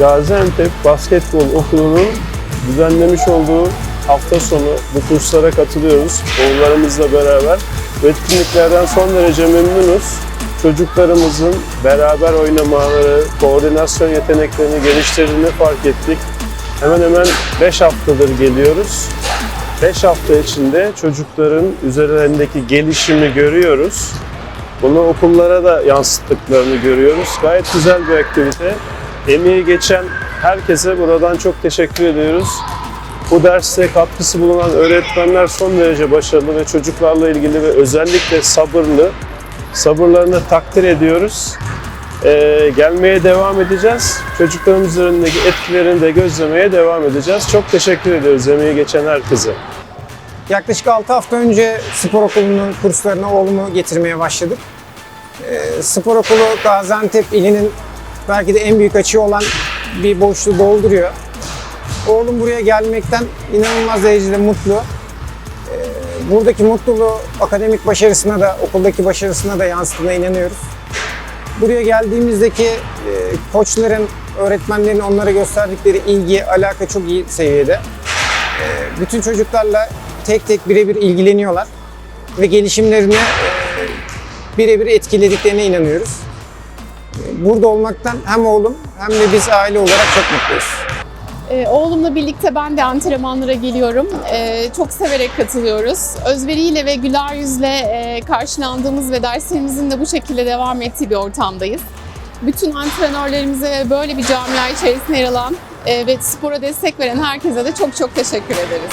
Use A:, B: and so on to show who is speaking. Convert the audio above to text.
A: Gaziantep Basketbol Okulu'nun düzenlemiş olduğu hafta sonu bu kurslara katılıyoruz. Oğullarımızla beraber. Bu etkinliklerden son derece memnunuz. Çocuklarımızın beraber oynamaları, koordinasyon yeteneklerini geliştirdiğini fark ettik. Hemen hemen 5 haftadır geliyoruz. 5 hafta içinde çocukların üzerlerindeki gelişimi görüyoruz. Bunu okullara da yansıttıklarını görüyoruz. Gayet güzel bir aktivite. Emeği geçen herkese buradan çok teşekkür ediyoruz. Bu derste katkısı bulunan öğretmenler son derece başarılı ve çocuklarla ilgili ve özellikle sabırlı. Sabırlarını takdir ediyoruz. Ee, gelmeye devam edeceğiz. Çocuklarımız üzerindeki etkilerini de gözlemeye devam edeceğiz. Çok teşekkür ediyoruz emeği geçen herkese.
B: Yaklaşık 6 hafta önce spor okulunun kurslarına oğlumu getirmeye başladık. Ee, spor okulu Gaziantep ilinin belki de en büyük açığı olan bir boşluğu dolduruyor. Oğlum buraya gelmekten inanılmaz derecede mutlu. Ee, buradaki mutluluğu akademik başarısına da, okuldaki başarısına da yansıttığına inanıyoruz. Buraya geldiğimizdeki e, koçların, öğretmenlerin onlara gösterdikleri ilgi, alaka çok iyi seviyede. Ee, bütün çocuklarla tek tek birebir ilgileniyorlar ve gelişimlerini e, birebir etkilediklerine inanıyoruz. Burada olmaktan hem oğlum hem de biz aile olarak çok mutluyuz.
C: Ee, Oğlumla birlikte ben de antrenmanlara geliyorum. Ee, Çok severek katılıyoruz. Özveriyle ve güler yüzle e, karşılandığımız ve derslerimizin de bu şekilde devam ettiği bir ortamdayız. Bütün antrenörlerimize ve böyle bir camia içerisinde yer alan e, ve spora destek veren herkese de çok çok teşekkür ederiz.